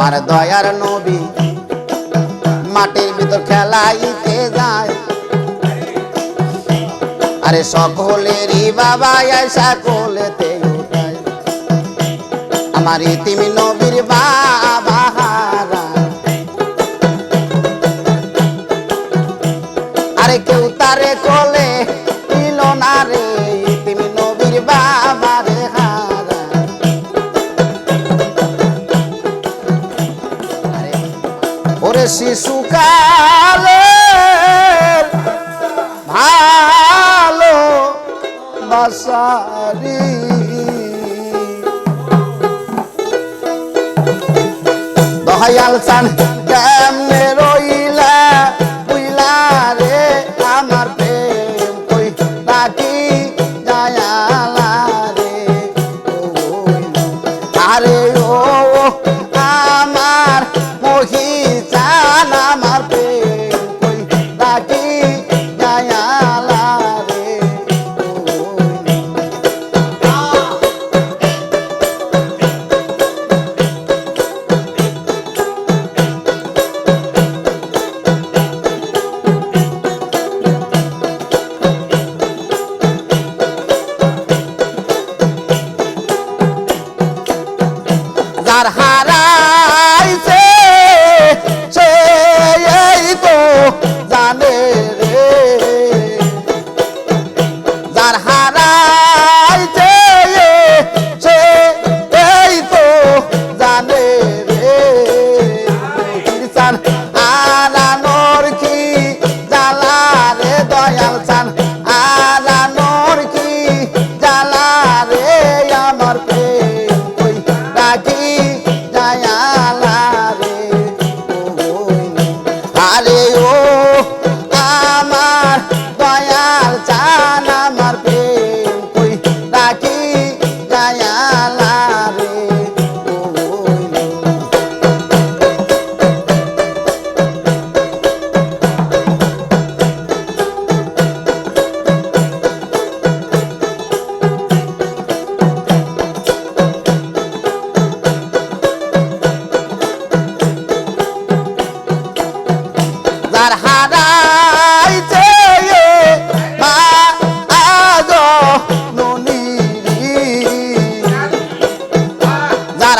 আমার দয়ার নবী। মাটির ভিতর খেলাইতে যায়। আরে সকলেরই বাবা সকলেতে আমার ইতিমি নবীর বা শিশুকালে ভালো বাসারি। দহায়াল চান কেমনে রয়ে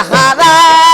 Sahara.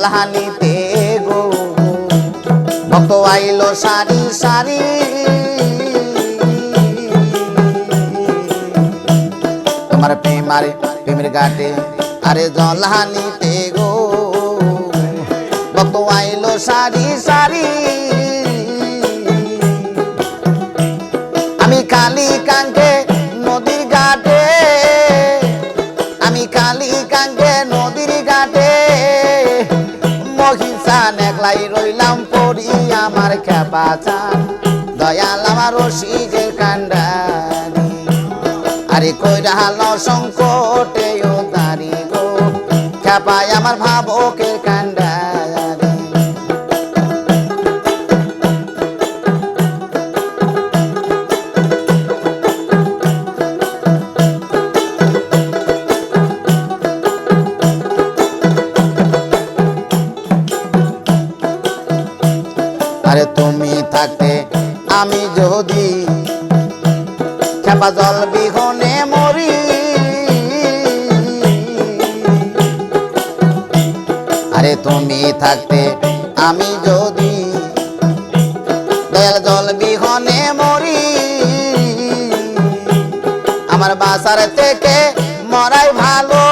কল্যাণীতে গো। ভক্ত আইলো সারি সারি। তোমার প্রেমারে প্রেমের গাটে, আরে জলহানিতে গো। ভক্ত আইলো সারি পাচার দয়াল আমার শিখের কান্ডারি। আরে কই রাহাল সংকটে ও তারি গো খেপায় আমার ভাবকে বিহনে মরি। আরে তুমি থাকতে আমি যদি দয়াল জল বিহনে মরি। আমার বাসার থেকে মরাই ভালো।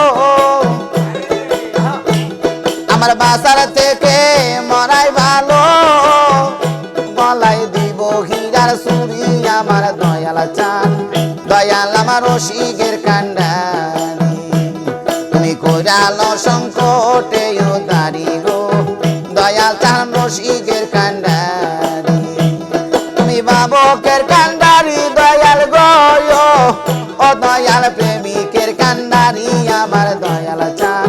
রসিকের কান্ডারি। তুমি কইরাল সংকটে দাঁড়ি গো, দয়াল চান রসিকের কান্ডারি। তুমি বাবকের কান্ডারি, দয়াল গো ও দয়াল প্রেমিকের কান্ডারি, আমার দয়াল চান।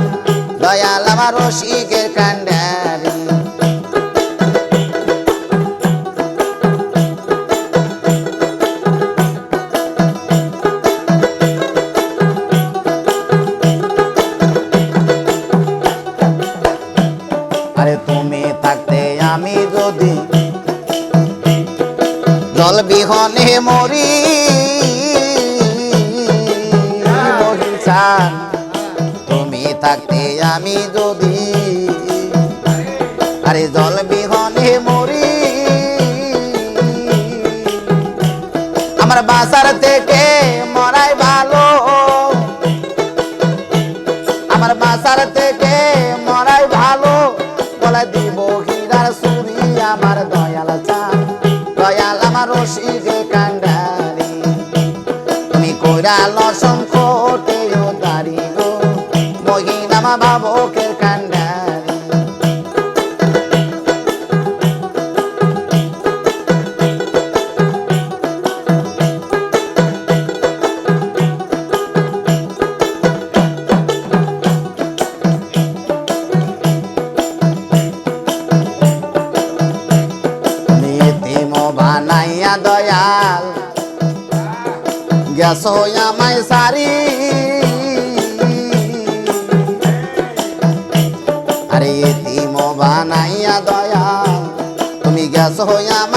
দয়াল আমার রসিকের আমার বাসার থেকে গেছ আমায় সারি আরে এতিম বানাইয়া দয়াল তুমি গেছ আমায়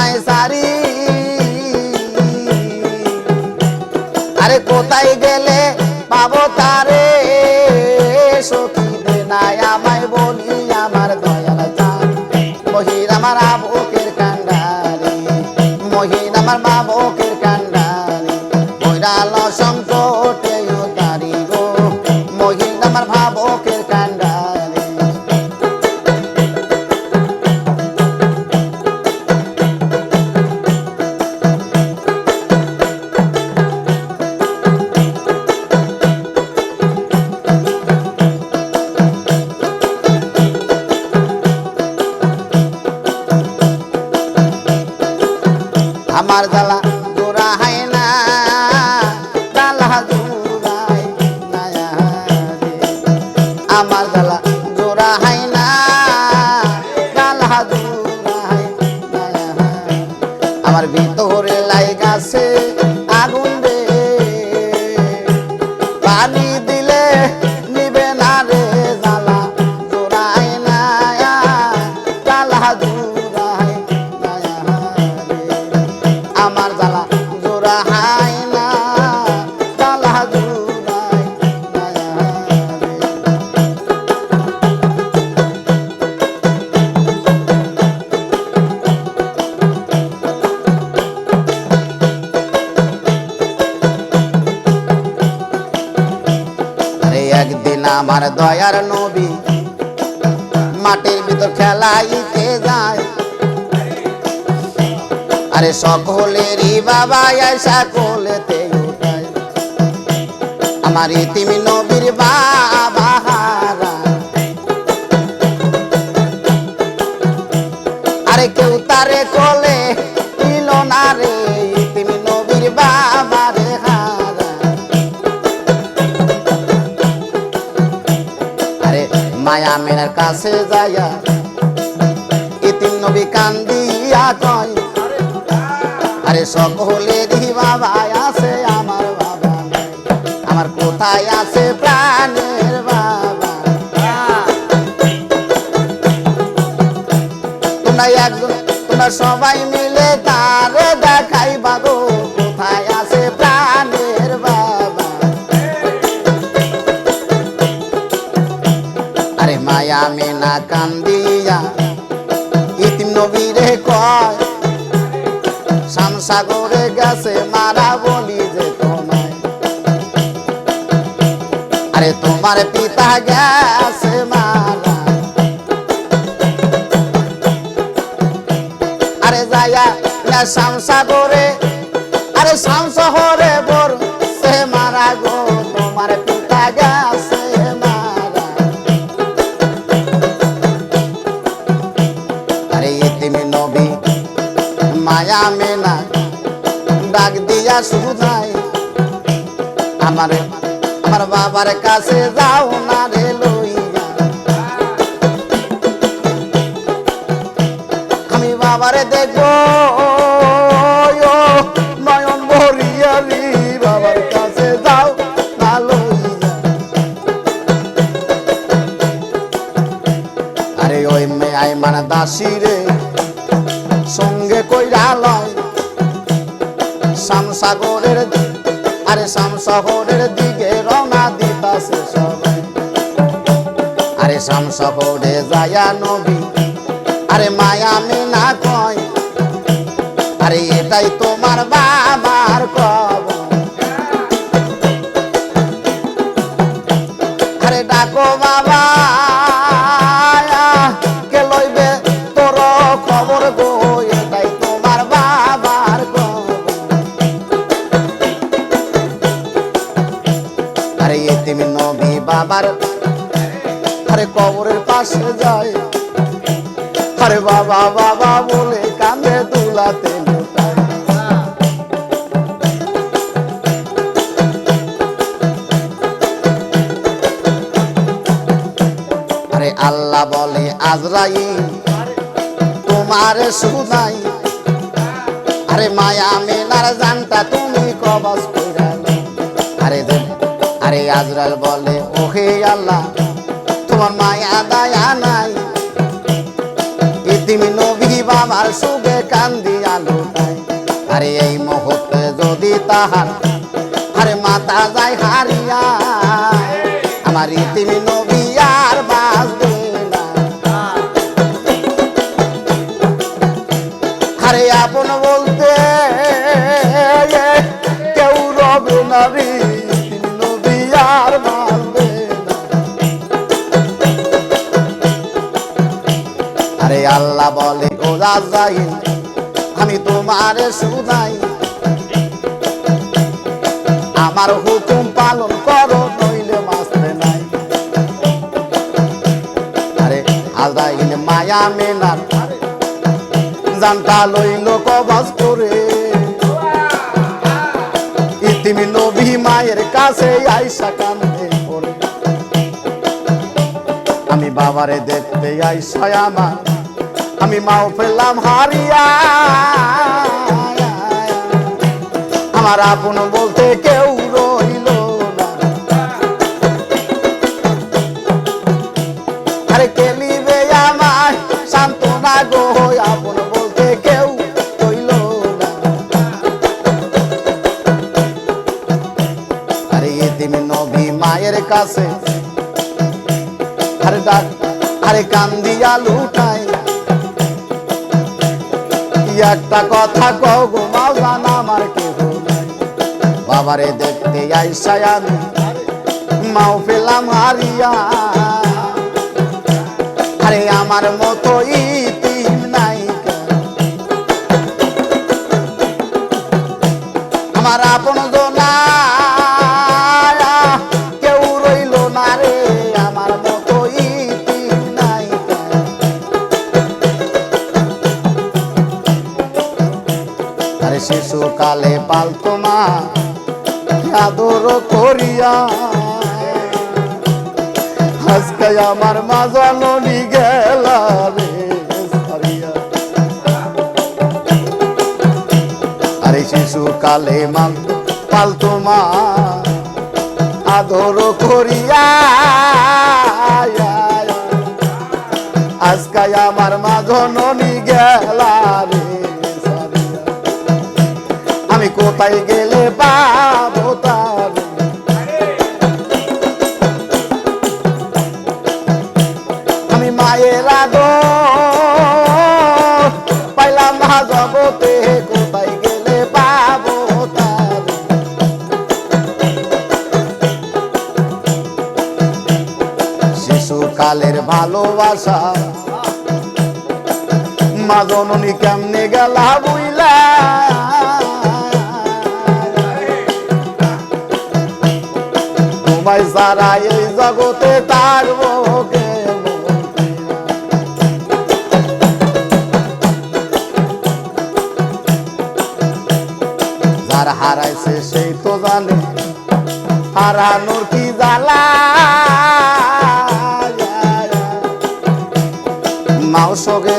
ইতিমি নবীর আরে কেউ তারে কোলে না রে নবীর বাবা রে হারা। আরে মায়া কাছে যাইয়া ইতিম নবী কান্দিয়া কয়, আরে সকলেরই বাবা আছে আমার বাবা। আমার কোথায় আছে প্রাণের বাবা তোমরা একজন তোমরা সবাই আরে তোমার পিতা গেছে মারা। আরে যায়া না শামসাগরে আরে শামশহরে বর, সে মারা গো তোমার পিতা গেছে নবী, মায়া মেনা, ডাক দিয়া শুধাই আমার আমার বাবার কাছে যাও না রে লইয়া। আমি বাবারে দেখব নয়ন ভরিয়ালি বাবার কাছে যাও আরে ওই মানে দাসী রে, সঙ্গে কইরা লয়। শামসাগরের আরে শামসাগরের আরে শামসাগরে যায়া নবী। আরে মায়া মেনা কয় আরে এটাই তোমার বাবার কব। তোমার সুদাই আরে মায়া মেনার জানটা তুমি কবাস কইরালো আরে আরে আজরাল বলে, ওহে আল্লাহ, তোমার মায়া দায়া নাই। ইতিমি নবী বাবার সুগে কান্দি আলো আরে এই মুহূর্তে যদি তাহার, আরে মাতা যায় হারিয়া। আমার ইতিমি আরে আল্লাহ বলে, ও রাজাইল আমি তোমার সুদাই আমার হুকুম পালন করো, নইলে মাসতে নাই। আরে আজাইল মায়া মেনার জানটা লইল কবাস করে। ইতিমি নবী মায়ের কাছে আইসা কান্দে পড়ে আমি বাবারে দেখতে আইসা আমার আমি মাও পেলাম হারিয়া। আমার আপন বলতে কেউ রইল আরে কেলিবে আমায়? সান্ত্বনা গো আপন বলতে কেউ রইল আরে এদিন নবী মায়ের কাছে, আরে ডাক, আরে কান্দিয়া লুটাই একটা কথা কও গো মাওলানা, আমার কে বাবারে দেখতে আইসাই আমি, মাও পেলাম হারিয়া। আরে আমার মতো শিশুকালে পালতো মা আদর করিয়া। আজকে আমার মা জননী গেলা রে আরে শিশুকালে মান পালতো মা আদর করিয়া। আজকে আমার মা জননী গেলা রে কোথায় গেলে আমি মায়ের মায়ের পাইলাম না জগতে কোথায় গেলে পাবো তার? শিশুকালের ভালোবাসা, মা জননী কেমনে গেলা বুইলা তারা এই জগতে তার মুখে যার হারাইছে সেই তো জানে হারানোর কি জ্বালা? মাউসকে